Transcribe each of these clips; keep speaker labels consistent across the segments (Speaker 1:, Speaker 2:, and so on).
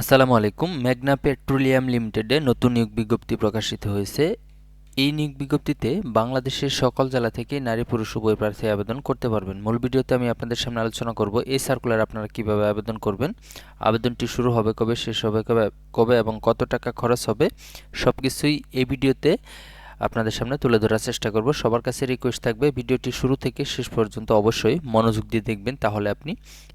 Speaker 1: আসসালামু আলাইকুম। Magna petroleum লিমিটেডে নতুন নিয়োগ বিজ্ঞপ্তি প্রকাশিত হয়েছে। এই নিয়োগ বিজ্ঞপ্তিতে বাংলাদেশের সকল জেলা থেকে নারী, পুরুষ, উভয় প্রার্থী আবেদন করতে পারবেন। মূল ভিডিওতে আমি আপনাদের সামনে আলোচনা করব এই সার্কুলার আপনারা কীভাবে আবেদন করবেন, আবেদনটি শুরু হবে কবে, শেষ হবে কবে কবে এবং কত টাকা খরচ হবে সব কিছুই এই ভিডিওতে আপনাদের সামনে তুলে ধরার চেষ্টা করব। সবার কাছে রিকোয়েস্ট থাকবে, ভিডিওটি শুরু থেকে শেষ পর্যন্ত অবশ্যই মনোযোগ দিয়ে দেখবেন, তাহলে আপনি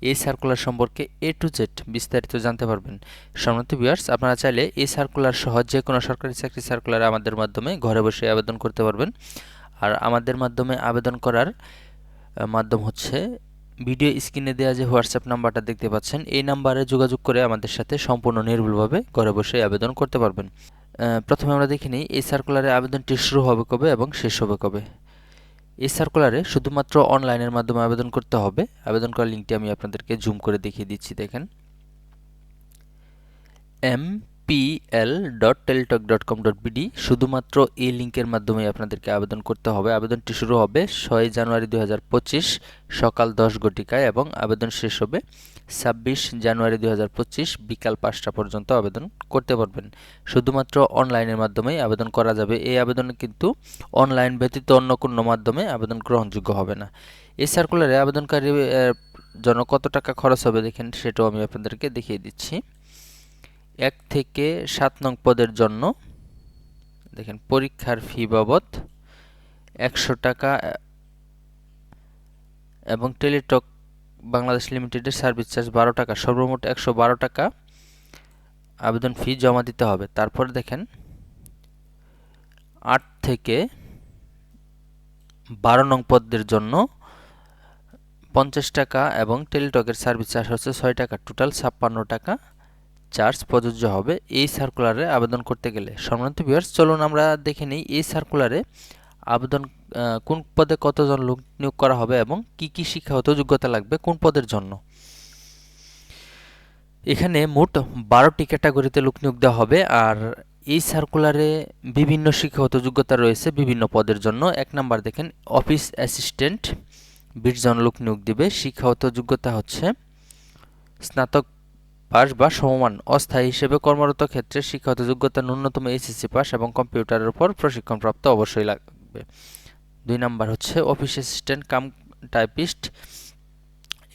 Speaker 1: এই সার্কুলার সম্পর্কে এ টু জেড বিস্তারিত জানতে পারবেন। সম্মানিত ভিউয়ার্স আপনারা চাইলে এই সার্কুলার সহ যে কোনো সরকারি চাকরি সার্কুলার আমাদের মাধ্যমে ঘরে বসে আবেদন করতে পারবেন। আর আমাদের মাধ্যমে আবেদন করার মাধ্যম হচ্ছে ভিডিও স্ক্রিনে দেওয়া যে হোয়াটসঅ্যাপ নাম্বারটা দেখতে পাচ্ছেন, এই নাম্বারে যোগাযোগ করে আমাদের সাথে সম্পূর্ণ নির্ভুলভাবে ঘরে বসে আবেদন করতে পারবেন। প্রথমে আমরা দেখে নিই, এই সার্কুলারে আবেদনটি শুরু হবে কবে এবং শেষ হবে কবে? এই সার্কুলারে শুধুমাত্র অনলাইনের মাধ্যমে আবেদন করতে হবে। আবেদন করার লিঙ্কটি আমি আপনাদেরকে জুম করে দেখিয়ে দিচ্ছি, দেখেন। M PL dot Teletalk dot com dot BD শুধুমাত্র এই লিঙ্কের মাধ্যমে আপনাদেরকে আবেদন করতে হবে। আবেদনটি শুরু হবে ছয় জানুয়ারি দুই হাজার পঁচিশ সকাল দশ ঘটিকায় এবং আবেদন শেষ হবে ছাব্বিশ জানুয়ারি দুই হাজার পঁচিশ বিকাল পাঁচটা পর্যন্ত আবেদন করতে পারবেন। শুধুমাত্র অনলাইনের মাধ্যমেই আবেদন করা যাবে। এই আবেদন কিন্তু অনলাইন ব্যতীত অন্য কোনো মাধ্যমে আবেদন গ্রহণযোগ্য হবে না। এই সার্কুলারে আবেদনকারী জন্য কত টাকা খরচ হবে দেখেন সেটাও আমি আপনাদেরকে দেখিয়ে দিচ্ছি। এক থেকে সাত নং পদের জন্য, দেখেন, পরীক্ষার ফি বাবদ একশো টাকা এবং টেলিটক বাংলাদেশ লিমিটেডের সার্ভিস চার্জ বারো টাকা, সর্বমোট একশো বারো টাকা আবেদন ফি জমা দিতে হবে। তারপর দেখেন, আট থেকে বারো নং পদের জন্য পঞ্চাশ টাকা এবং টেলিটকের সার্ভিস চার্জ হচ্ছে ছয় টাকা, টোটাল ছাপ্পান্ন টাকা। চার্জ প্রযোজ্য হবে এই সার্কুলারে আবেদন করতে গেলে। সম্মানিত ভিউয়ার্স চলুন আমরা দেখে নিই এই সার্কুলারে আবেদন কোন পদে কতজন লোক নিয়োগ করা হবে এবং কি কি শিক্ষাগত যোগ্যতা লাগবে কোন পদের জন্য। এখানে মোট বারোটি ক্যাটাগরিতে লোক নিয়োগ দেওয়া হবে আর এই সার্কুলারে বিভিন্ন শিক্ষাগত যোগ্যতা রয়েছে বিভিন্ন পদের জন্য। এক নাম্বার দেখেন অফিস অ্যাসিস্ট্যান্ট বিশ জন লোক নিয়োগ দিবে। শিক্ষাগত যোগ্যতা হচ্ছে স্নাতক পাস বা সমমান, অস্থায়ী হিসেবে কর্মরত ক্ষেত্রে শিক্ষাগত যোগ্যতা ন্যূনতম এইচএসসি পাস এবং কম্পিউটারের উপর প্রশিক্ষণপ্রাপ্ত অবশ্যই লাগবে। দুই নাম্বার হচ্ছে অফিস অ্যাসিস্ট্যান্ট কাম টাইপিস্ট।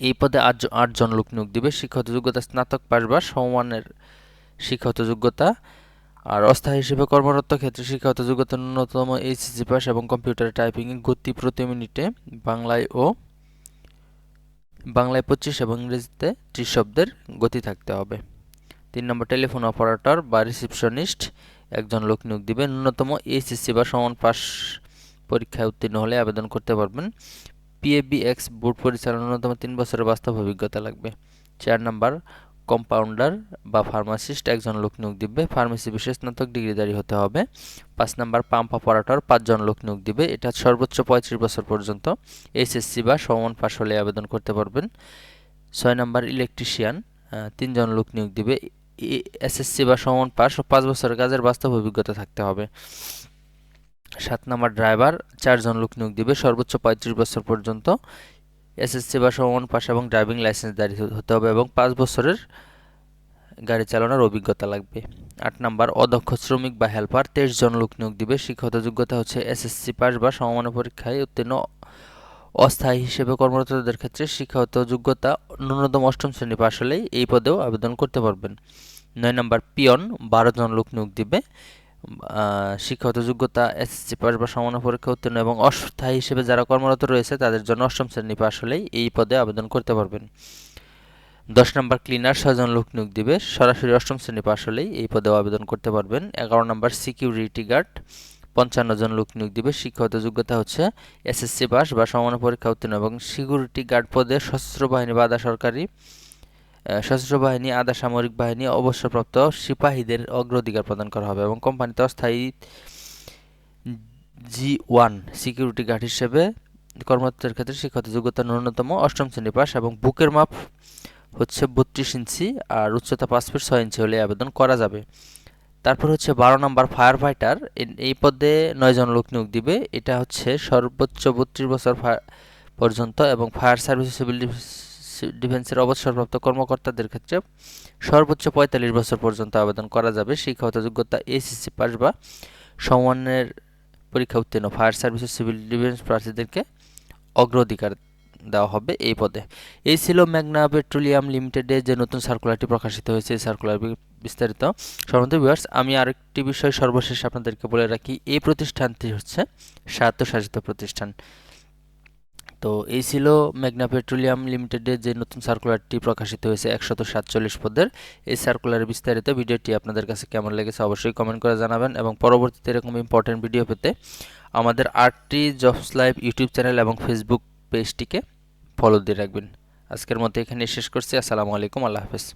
Speaker 1: এই পদে আট আটজন লোক নিয়োগ দিবে। শিক্ষাগত যোগ্যতা স্নাতক পাস বা সমমানের শিক্ষাগত যোগ্যতা। আর অস্থায়ী হিসেবে কর্মরত ক্ষেত্রে শিক্ষাগত যোগ্যতা ন্যূনতম এইচএসসি পাস এবং কম্পিউটার টাইপিংয়ে গতি প্রতি মিনিটে বাংলায় ও বাংলায় পঁচিশ এবং ইংরেজিতে ত্রিশ শব্দের গতি থাকতে হবে। তিন নম্বর টেলিফোন অপারেটর বা রিসিপশনিস্ট, একজন লোক নিয়োগ দিবে ন্যূনতম এইচএসসি বা সমান পাস পরীক্ষায় উত্তীর্ণ হলে আবেদন করতে পারবেন। পিএবি এক্স বোর্ড পরিচালনা ন্যূনতম তিন বছরের বাস্তব অভিজ্ঞতা লাগবে। চার নম্বর কম্পাউন্ডার বা ফার্মাসিস্ট একজন লোক নিয়োগ দিবে। ফার্মেসি বিশেষ স্নাতক ডিগ্রিধারী হতে হবে। পাঁচ নাম্বার পাম্প অপারেটর পাঁচজন লোক নিয়োগ দিবে। এটা সর্বোচ্চ পঁয়ত্রিশ বছর পর্যন্ত এসএসসি বা সমান পাশ হলে আবেদন করতে পারবেন। ছয় নাম্বার ইলেকট্রিশিয়ান তিনজন লোক নিয়োগ দিবে। এসএসসি বা সমান পাস ও পাঁচ বছরের কাজের বাস্তব অভিজ্ঞতা থাকতে হবে। সাত নাম্বার ড্রাইভার চারজন লোক নিয়োগ দিবে। সর্বোচ্চ পঁয়ত্রিশ বছর পর্যন্ত এসএসসি বা সমান পাস এবং ড্রাইভিং লাইসেন্স দাঁড়িয়ে হতে হবে এবং পাঁচ বছরের গাড়ি চালানোর অভিজ্ঞতা লাগবে। আট নাম্বার, অদক্ষ শ্রমিক বা হেল্পার, তেইশ জন লোক নিয়োগ দিবে। শিক্ষত যোগ্যতা হচ্ছে এসএসসি পাস বা সমমানের পরীক্ষায় উত্তীর্ণ অস্থায়ী হিসেবে কর্মরতদের ক্ষেত্রে শিক্ষাগত যোগ্যতা ন্যূনতম অষ্টম শ্রেণি পাশ হলেই এই পদেও আবেদন করতে পারবেন। নয় নম্বর, পিয়ন, বারো জন লোক নিয়োগ দিবে। শিক্ষাগত যোগ্যতা এসএসসি পাস বা সমান পরীক্ষা উত্তীর্ণ এবং অস্থায়ী হিসেবে যারা কর্মরত রয়েছে, তাদের জন্য অষ্টম শ্রেণি পাশ হলেই এই পদে আবেদন করতে পারবেন। দশ নম্বর ক্লিনার ছয়জন লোক নিয়োগ দিবে, সরাসরি অষ্টম শ্রেণি পাশ হলেই এই পদেও আবেদন করতে পারবেন। এগারো নম্বর সিকিউরিটি গার্ড পঞ্চান্ন জন লোক নিয়োগ দিবে, শিক্ষাগত যোগ্যতা হচ্ছে এসএসসি পাস বা সমান পরীক্ষা উত্তীর্ণ এবং সিকিউরিটি গার্ড পদে সশস্ত্র বাহিনী বা আধা সরকারি সশস্ত্র বাহিনী, আধা সামরিক বাহিনী, অবসরপ্রাপ্ত সিপাহীদের অগ্রাধিকার প্রদান করা হবে এবং কোম্পানিতে অস্থায়ী জি ওয়ান সিকিউরিটি গার্ড হিসেবে কর্মরতের ক্ষেত্রে শিক্ষাগত যোগ্যতা ন্যূনতম অষ্টম শ্রেণি পাস এবং বুকের মাপ হচ্ছে বত্রিশ ইঞ্চি আর উচ্চতা পাঁচ ফিট ছয় ইঞ্চি হলে আবেদন করা যাবে। তারপর হচ্ছে বারো নম্বর ফায়ার ফাইটার এই পদে নয়জন লোক নিয়োগ দিবে। এটা হচ্ছে সর্বোচ্চ বত্রিশ বছর পর্যন্ত এবং ফায়ার সার্ভিস ডিফেন্সের অবসরপ্রাপ্ত কর্মকর্তাদের ক্ষেত্রে সর্বোচ্চ পঁয়তাল্লিশ বছর পর্যন্ত আবেদন করা যাবে। শিক্ষাগত যোগ্যতা এসএসসি পাস বা সমানের পরীক্ষা উত্তীর্ণ। ফায়ার সার্ভিস সিভিল ডিফেন্স প্রার্থীদেরকে অগ্রাধিকার দেওয়া হবে এই পদে। এই ছিল ম্যাগনা পেট্রোলিয়াম লিমিটেডে যে নতুন সার্কুলারটি প্রকাশিত হয়েছে, এই সার্কুলার বিস্তারিত। সম্বন্ধে ভিউয়ার্স, আমি আরেকটি বিষয় সর্বশেষ আপনাদেরকে বলে রাখি, এই প্রতিষ্ঠানটি হচ্ছে স্বায়ত্তশাসিত প্রতিষ্ঠান। তো এই ছিল মেঘনা পেট্রোলিয়াম লিমিটেডের যে নতুন সার্কুলারটি প্রকাশিত হয়েছে একশত সাতচল্লিশ পদের। এই সার্কুলার বিস্তারিত ভিডিওটি আপনাদের কাছে কেমন লেগেছে অবশ্যই কমেন্ট করে জানাবেন এবং পরবর্তীতে এরকম ইম্পর্টেন্ট ভিডিও পেতে আমাদের আটটি জবস লাইভ ইউটিউব চ্যানেল এবং ফেসবুক পেজটিকে ফলো দিয়ে রাখবেন। আজকের মতো এখানে শেষ করছি। আসসালামু আলাইকুম। আল্লাহ হাফেজ।